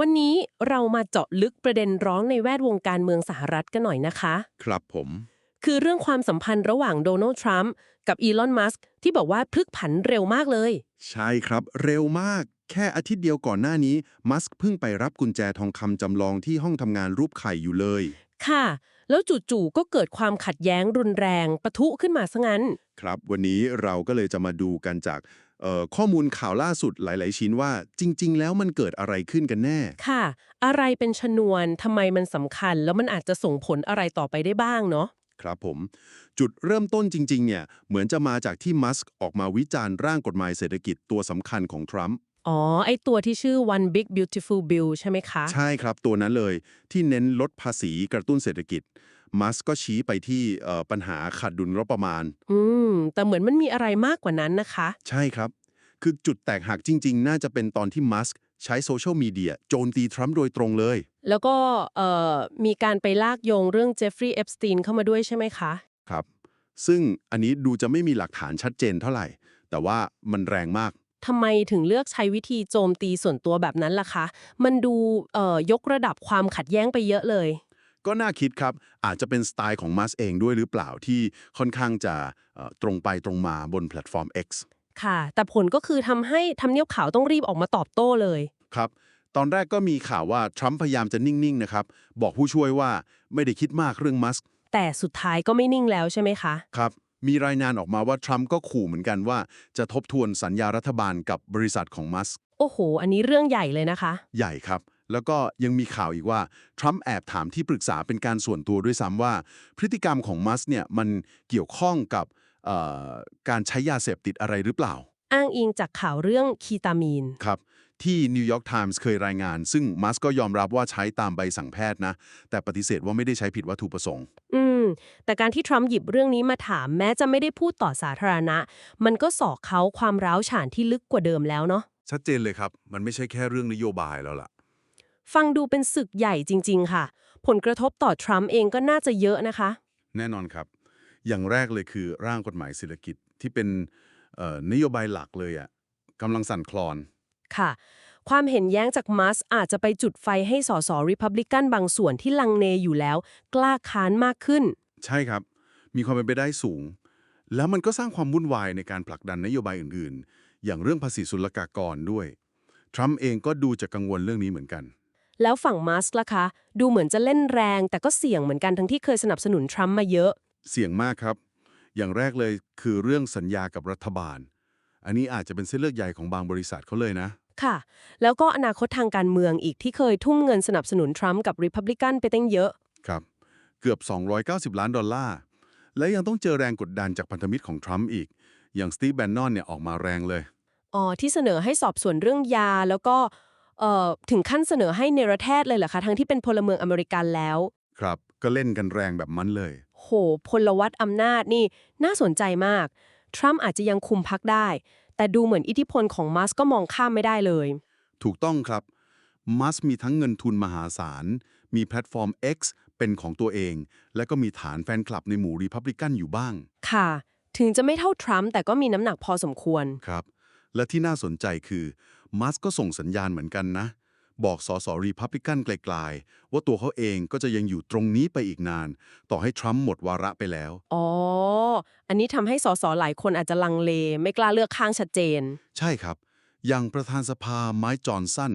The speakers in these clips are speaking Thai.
วันนี้เรามาเจาะลึกประเด็นร้องในแวดวงการเมืองสหรัฐกันหน่อยนะคะ ครับผม คือเรื่องความสัมพันธ์ระหว่างโดนัลด์ทรัมป์กับอีลอน มัสก์ที่บอกว่าพลึกผันเร็วมากเลย ใช่ครับ เร็วมาก แค่อาทิตย์เดียวก่อนหน้านี้ มัสก์เพิ่งไปรับกุญแจทองคำจำลองที่ห้องทำงานรูปไข่อยู่เลย ค่ะ แล้วจู่ๆก็เกิดความขัดแย้งรุนแรงปะทุขึ้นมาซะงั้น ครับ วันนี้เราก็เลยจะมาดูกันจากเอ่อ ข้อมูลข่าวล่าสุดหลาย ๆ ชิ้นว่าจริง ๆ แล้วมันเกิดอะไรขึ้นกันแน่ ค่ะ อะไรเป็นชนวนทำไมมันสำคัญ แล้วมันอาจจะส่งผลอะไรต่อไปได้บ้างเนาะครับผม จุดเริ่มต้นจริง ๆ เนี่ย เหมือนจะมาจากที่มัสก์ออกมาวิจารณ์ร่างกฎหมายเศรษฐกิจตัวสำคัญของทรัมป์อ๋อ ไอตัวที่ชื่อ one big beautiful bill ใช่ไหมคะ ใช่ครับตัวนั้นเลยที่เน้นลดภาษีกระตุ้นเศรษฐกิจ มัสก์ก็ชี้ไปที่เอ่อปัญหาขาดดุลงบประมาณ อืม แต่เหมือนมันมีอะไรมากกว่านั้นนะคะ ใช่ครับ คือจุดแตกหักจริง ๆ น่าจะเป็นตอนที่มัสก์ใช้โซเชียลมีเดียโจมตีทรัมป์โดยตรงเลย แล้วก็เอ่อมีการไปลากโยงเรื่องเจฟฟรีย์เอฟสตีนเข้ามาด้วยใช่ไหมคะ ครับ ซึ่งอันนี้ดูจะไม่มีหลักฐานชัดเจนเท่าไหร่ แต่ว่ามันแรงมากทำไมถึงเลือกใช้วิธีโจมตีส่วนตัวแบบนั้นล่ะคะ มันดูเอ่อยกระดับความขัดแย้งไปเยอะเลย ก็น่าคิดครับ อาจจะเป็นสไตล์ของมัสเองด้วยหรือเปล่าที่ค่อนข้างจะเอ่อตรงไปตรงมาบนแพลตฟอร์ม X ค่ะ แต่ผลก็คือทำให้ทำเนียบขาวต้องรีบออกมาตอบโต้เลย ครับ ตอนแรกก็มีข่าวว่าทรัมป์พยายามจะนิ่ง ๆ นะครับ บอกผู้ช่วยว่าไม่ได้คิดมากเรื่องมัสก์แต่สุดท้ายก็ไม่นิ่งแล้วใช่ไหมคะ ครับ มีรายงานออกมาว่าทรัมป์ก็ขู่เหมือนกันว่าจะทบทวนสัญญารัฐบาลกับบริษัทของมัสก์โอ้โห อันนี้เรื่องใหญ่เลยนะคะ ใหญ่ครับ แล้วก็ยังมีข่าวอีกว่า ทรัมป์แอบถามที่ปรึกษาเป็นการส่วนตัวด้วยซ้ำว่า พฤติกรรมของมัสก์เนี่ยมันเกี่ยวข้องกับเอ่อการใช้ยาเสพติดอะไรหรือเปล่า อ้างอิงจากข่าวเรื่องคีตามีน ครับ ที่นิวยอร์กไทมส์เคยรายงาน ซึ่งมัสก์ก็ยอมรับว่าใช้ตามใบสั่งแพทย์นะ แต่ปฏิเสธว่าไม่ได้ใช้ผิดวัตถุประสงค์ อืม แต่การที่ทรัมป์หยิบเรื่องนี้มาถามแม้จะไม่ได้พูดต่อสาธารณะ มันก็สอกเขาความร้าวฉานที่ลึกกว่าเดิมแล้วเนาะชัดเจนเลยครับ มันไม่ใช่แค่เรื่องนโยบายแล้วล่ะ ฟังดูเป็นศึกใหญ่จริง ๆ ค่ะ ผลกระทบต่อทรัมป์เองก็น่าจะเยอะนะคะ แน่นอนครับ อย่างแรกเลยคือร่างกฎหมายเศรษฐกิจที่เป็นเอ่อนโยบายหลักเลยอะ่ะกำลังสั่นคลอน ค่ะ ความเห็นแย้งจากมัสอาจจะไปจุดไฟให้สสริพับลิกันบางส่วนที่ลังเลอยู่แล้ว กล้าค้านมากขึ้น ใช่ครับ มีความเป็นไปได้สูง แล้วมันก็สร้างความวุ่นวายในการผลักดันนโยบายอื่นๆ อย่างเรื่องภาษีศุลกากรด้วย ทรัมป์เองก็ดูจะกังวลเรื่องนี้เหมือนกัน แล้วฝั่งมัสล่ะคะ ดูเหมือนจะเล่นแรง แต่ก็เสี่ยงเหมือนกันทั้งที่เคยสนับสนุนทรัมป์มาเยอะ เสี่ยงมากครับ อย่างแรกเลยคือเรื่องสัญญากับรัฐบาล อันนี้อาจจะเป็นเส้นเลือดใหญ่ของบางบริษัทเขาเลยนะ ค่ะ แล้วก็อนาคตทางการเมืองอีกที่เคยทุ่มเงินสนับสนุนทรัมป์กับริพับลิกันไปตั้งเยอะ ครับ เกือบ 290 ล้านดอลลาร์ และยังต้องเจอแรงกดดันจากพันธมิตรของทรัมป์อีก อย่างสตีฟแบนนอนเนี่ยออกมาแรงเลย อ๋อที่เสนอให้สอบสวนเรื่องยาแล้วก็เอ่อ ถึงขั้นเสนอให้เนรแทศเลยเหรอคะทั้งที่เป็นพลเมืองอเมริกันแล้ว ครับ ก็เล่นกันแรงแบบมันเลย โห พลวัตอำนาจนี่น่าสนใจมาก ทรัมป์อาจจะยังคุมพักได้ แต่ดูเหมือนอิทธิพลของมัสก์ก็มองข้ามไม่ได้เลย ถูกต้องครับ มัสมีทั้งเงินทุนมหาศาล มีแพลตฟอร์ม X เป็นของตัวเอง และก็มีฐานแฟนคลับในหมู่รีพับลิกันอยู่บ้าง ค่ะ ถึงจะไม่เท่าทรัมป์แต่ก็มีน้ำหนักพอสมควร ครับ และที่น่าสนใจคือ มัสก็ส่งสัญญาณเหมือนกันนะ บอกสสรีพับลิกันไกลๆ ว่าตัวเขาเองก็จะยังอยู่ตรงนี้ไปอีกนาน ต่อให้ทรัมป์หมดวาระไปแล้ว อ๋อ อันนี้ทำให้สสหลายคนอาจจะลังเล ไม่กล้าเลือกข้างชัดเจน ใช่ครับ อย่างประธานสภาไมค์จอห์นสัน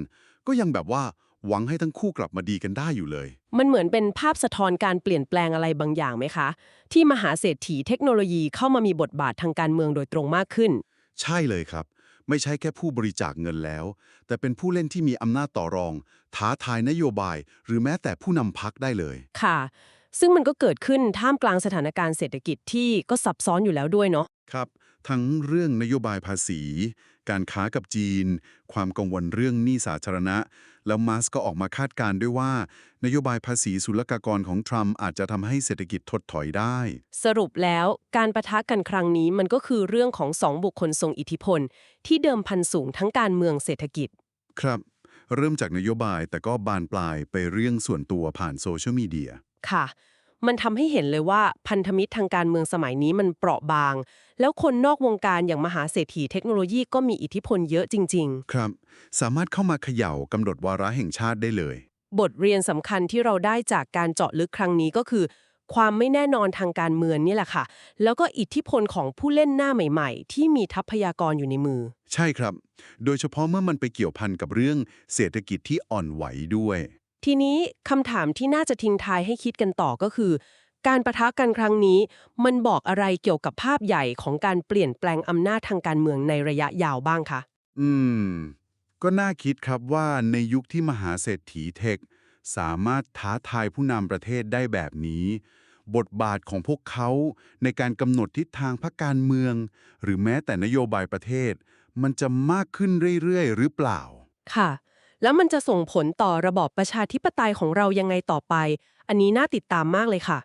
ก็ยังแบบว่าหวังให้ทั้งคู่กลับมาดีกันได้อยู่เลย มันเหมือนเป็นภาพสะท้อนการเปลี่ยนแปลงอะไรบางอย่างไหมคะ ที่มหาเศรษฐีเทคโนโลยีเข้ามามีบทบาททางการเมืองโดยตรงมากขึ้น ใช่เลยครับ ไม่ใช่แค่ผู้บริจาคเงินแล้ว แต่เป็นผู้เล่นที่มีอำนาจต่อรอง ท้าทายนโยบาย หรือแม้แต่ผู้นำพักได้เลย ค่ะ ซึ่งมันก็เกิดขึ้นท่ามกลางสถานการณ์เศรษฐกิจที่ก็ซับซ้อนอยู่แล้วด้วยเนาะ ครับ ทั้งเรื่องนโยบายภาษี การค้ากับจีน ความกังวลเรื่องหนี้สาธารณะ แล้วมัสก์ก็ออกมาคาดการณ์ด้วยว่า นโยบายภาษีศุลกากรของทรัมป์อาจจะทำให้เศรษฐกิจถดถอยได้ สรุปแล้วการประทะกันครั้งนี้มันก็คือเรื่องของสองบุคคลทรงอิทธิพล ที่เดิมพันสูงทั้งการเมืองเศรษฐกิจ ครับ เริ่มจากนโยบายแต่ก็บานปลายไปเรื่องส่วนตัวผ่านโซเชียลมีเดียค่ะ มันทำให้เห็นเลยว่าพันธมิตรทางการเมืองสมัยนี้มันเปราะบาง แล้วคนนอกวงการอย่างมหาเศรษฐีเทคโนโลยีก็มีอิทธิพลเยอะจริงครับ สามารถเข้ามาเขย่ากำหนดวาระแห่งชาติได้เลยๆบทเรียนสำคัญที่เราได้จากการเจาะลึกครั้งนี้ก็คือ ความไม่แน่นอนทางการเมืองนี่แหละค่ะ แล้วก็อิทธิพลของผู้เล่นหน้าใหม่ ๆ ที่มีทรัพยากรอยู่ในมือ ใช่ครับ โดยเฉพาะเมื่อมันไปเกี่ยวพันกับเรื่องเศรษฐกิจที่อ่อนไหวด้วย ทีนี้คำถามที่น่าจะทิ้งท้ายให้คิดกันต่อก็คือ การประทะกันครั้งนี้ มันบอกอะไรเกี่ยวกับภาพใหญ่ของการเปลี่ยนแปลงอำนาจทางการเมืองในระยะยาวบ้างคะ อืม ก็น่าคิดครับว่าในยุคที่มหาเศรษฐีเทค สามารถท้าทายผู้นำประเทศได้แบบนี้ บทบาทของพวกเขาในการกำหนดทิศทางพรรคการเมือง หรือแม้แต่นโยบายประเทศ มันจะมากขึ้นเรื่อยๆ หรือเปล่า ค่ะ แล้วมันจะส่งผลต่อระบอบประชาธิปไตยของเรายังไงต่อไป อันนี้น่าติดตามมากเลยค่ะ